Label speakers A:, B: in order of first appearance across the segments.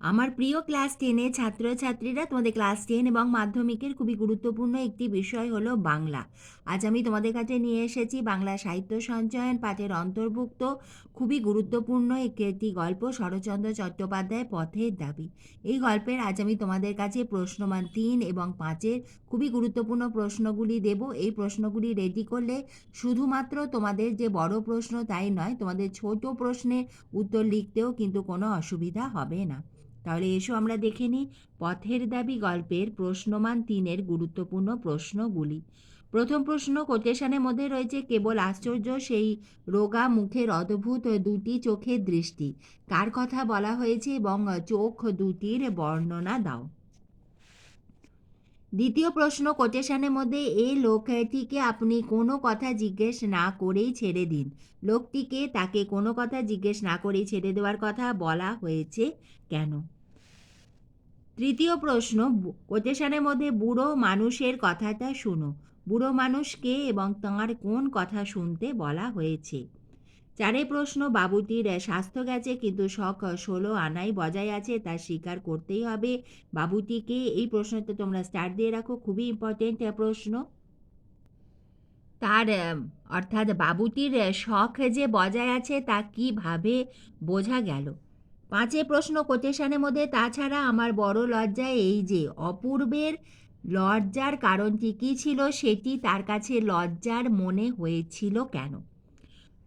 A: আমার প্রিয় ক্লাস টেনে ছাত্রছাত্রীরা তোমাদের ক্লাস টেন এবং মাধ্যমিকের খুবই গুরুত্বপূর্ণ একটি বিষয় হলো বাংলা। আজ আমি তোমাদের কাছে নিয়ে এসেছি বাংলা সাহিত্য সঞ্চয়ন পাঠের অন্তর্ভুক্ত খুবই গুরুত্বপূর্ণ একটি গল্প শরৎচন্দ্র চট্টোপাধ্যায় পথের দাবি। এই গল্পের আজ আমি তোমাদের কাছে প্রশ্নমান তিন এবং পাঁচের খুবই গুরুত্বপূর্ণ প্রশ্নগুলি দেব। এই প্রশ্নগুলি রেডি করলে শুধুমাত্র তোমাদের যে বড় প্রশ্ন তাই নয়, তোমাদের ছোট প্রশ্নের উত্তর লিখতেও কিন্তু কোনো অসুবিধা হবে না। তাহলে এসো আমরা দেখে নিই পথের দাবি গল্পের প্রশ্নমান তিনের গুরুত্বপূর্ণ প্রশ্নগুলি। প্রথম প্রশ্ন, কোটেশনের মধ্যে রয়েছে, কেবল আশ্চর্য সেই রোগা মুখের অদ্ভুত দুটি চোখের দৃষ্টি। কার কথা বলা হয়েছে এবং চোখ দুটির বর্ণনা দাও। দ্বিতীয় প্রশ্ন, কোটেশনের মধ্যে এই লোকটিকে আপনি কোনো কথা জিজ্ঞেস না করেই ছেড়ে দিন। লোকটিকে তাকে কোনো কথা জিজ্ঞেস না করেই ছেড়ে দেওয়ার কথা বলা হয়েছে কেন? তৃতীয় প্রশ্ন কোটেশনের মধ্যে বুড়ো মানুষের কথাটা শুনো। বুড়ো মানুষকে এবং তাঁর কোন কথা শুনতে বলা হয়েছে? চারে প্রশ্ন, বাবুটির স্বাস্থ্য গেছে কিন্তু শখ ষোলো আনাই বজায় আছে, তা স্বীকার করতেই হবে। বাবুটিকে এই প্রশ্নটা তোমরা স্টার দিয়ে রাখো, খুবই ইম্পর্টেন্ট প্রশ্ন। তার অর্থাৎ বাবুটির শখ যে বজায় আছে তা কীভাবে বোঝা গেল? পাঁচে প্রশ্ন কোটেশনের মধ্যে, তাছাড়া আমার বড় লজ্জা এই যে, অপূর্বের লজ্জার কারণটি কী ছিল সেটি তার কাছে লজ্জার মনে হয়েছিল কেন?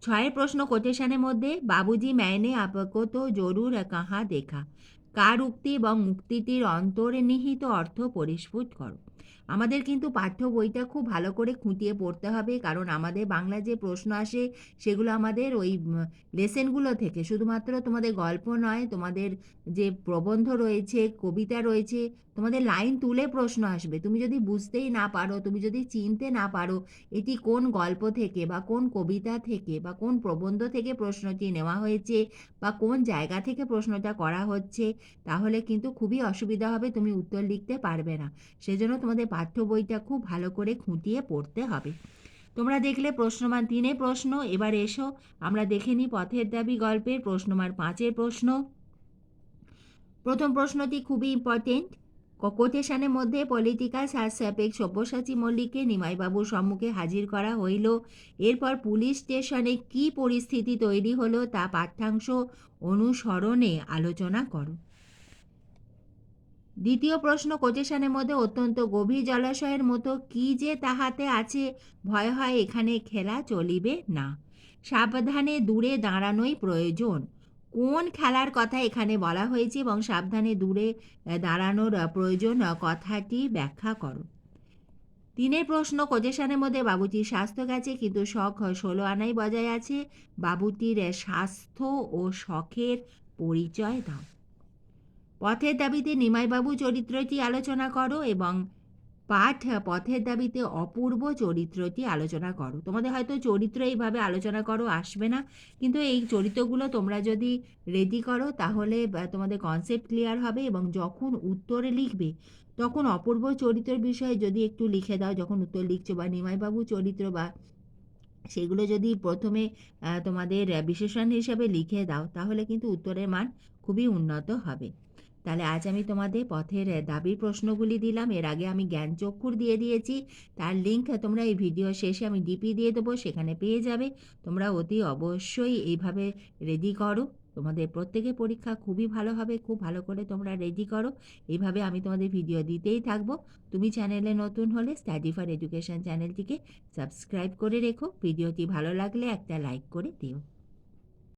A: ছয়ের প্রশ্ন কোটেশনের মধ্যে, বাবুজি ম্যানে আপকো জরুর কাহা দেখা? কার উক্তি এবং মুক্তিটির অন্তর্নিহিত অর্থ পরিস্ফুট করো। আমাদের কিন্তু পাঠ্য বইটা খুব ভালো করে খুঁটিয়ে পড়তে হবে, কারণ আমাদের বাংলা যে প্রশ্ন আসে সেগুলো আমাদের ওই লেসেনগুলো থেকে, শুধুমাত্র তোমাদের গল্প নয়, তোমাদের যে প্রবন্ধ রয়েছে, কবিতা রয়েছে, তোমাদের লাইন তুলে প্রশ্ন আসবে। তুমি যদি বুঝতেই না পারো, তুমি যদি চিনতে না পারো, এটি কোন গল্প থেকে বা কোন কবিতা থেকে বা কোন প্রবন্ধ থেকে প্রশ্নটি নেওয়া হয়েছে বা কোন জায়গা থেকে প্রশ্নটা করা হচ্ছে, তাহলে কিন্তু খুবই অসুবিধা হবে, তুমি উত্তর লিখতে পারবে না। সেজন্য তোমাদের পাঠ্য বইটা খুব ভালো করে খুঁটিয়ে পড়তে হবে। তোমরা দেখলে প্রশ্নমান তিনে প্রশ্ন, এবার এসো, আমরা দেখে নিই পথের দাবি গল্পের প্রশ্নমান পাঁচের প্রশ্ন। প্রথম প্রশ্নটি খুবই ইম্পর্টেন্ট কোটেশনের মধ্যে পলিটিক্যাল সারস্যাপেক সব্যসাচী মল্লিককে নিমাইবাবুর সম্মুখে হাজির করা হইল। এরপর পুলিশ স্টেশনে কী পরিস্থিতি তৈরি হলো তা পাঠ্যাংশ অনুসরণে আলোচনা করো। দ্বিতীয় প্রশ্ন কোটেশনের মধ্যে অত্যন্ত গভীর জলাশয়ের মতো কি যে তাহাতে আছে, ভয় হয় এখানে খেলা চলিবে না। সাবধানে দূরে দাঁড়ানোই প্রয়োজন। কোন খেলার কথা এখানে বলা হয়েছে এবং সাবধানে দূরে দাঁড়ানোর প্রয়োজন কথাটি ব্যাখ্যা করো। তিনের প্রশ্ন কোজেশনের মধ্যে বাবুটির স্বাস্থ্য গেছে, কিন্তু শখ ষোলো আনাই বজায় আছে। বাবুটির স্বাস্থ্য ও শখের পরিচয় দাও। পথের দাবিতে নিমাইবাবু চরিত্রটি আলোচনা করো এবং পাঠ পথের দাবিতে অপূর্ব চরিত্রটি আলোচনা করো। তোমাদের হয়তো চরিত্র এইভাবে আলোচনা করো, আসবে না। কিন্তু এই চরিত্রগুলো তোমরা যদি রেডি করো, তাহলে তোমাদের কনসেপ্ট ক্লিয়ার হবে এবং যখন উত্তরে লিখবে, তখন অপূর্ব চরিত্রের বিষয়ে যদি একটু লিখে দাও, যখন উত্তর লিখছো বা নিমাইবাবু চরিত্র বা সেগুলো যদি প্রথমে তোমাদের বিশেষণ হিসাবে লিখে দাও, তাহলে কিন্তু উত্তরের মান খুবই উন্নত হবে। তাহলে আজ আমি তোমাদের পথের দাবির প্রশ্নগুলি দিলাম। এর আগে আমি জ্ঞান চক্ষুর দিয়ে দিয়েছি। তার লিঙ্ক তোমরা এই ভিডিও শেষে আমি ডিপি দিয়ে দেবো, সেখানে পেয়ে যাবে। তোমরা অতি অবশ্যই এইভাবে রেডি করো। তোমাদের প্রত্যেকের পরীক্ষা খুবই ভালো হবে, খুব ভালো করে তোমরা রেডি করো। এইভাবে আমি তোমাদের ভিডিও দিতেই থাকব। তুমি চ্যানেলে নতুন হলে স্টাডি ফর এডুকেশন চ্যানেলটিকে সাবস্ক্রাইব করে রেখো। ভিডিওটি ভালো লাগলে একটা লাইক করে দিও।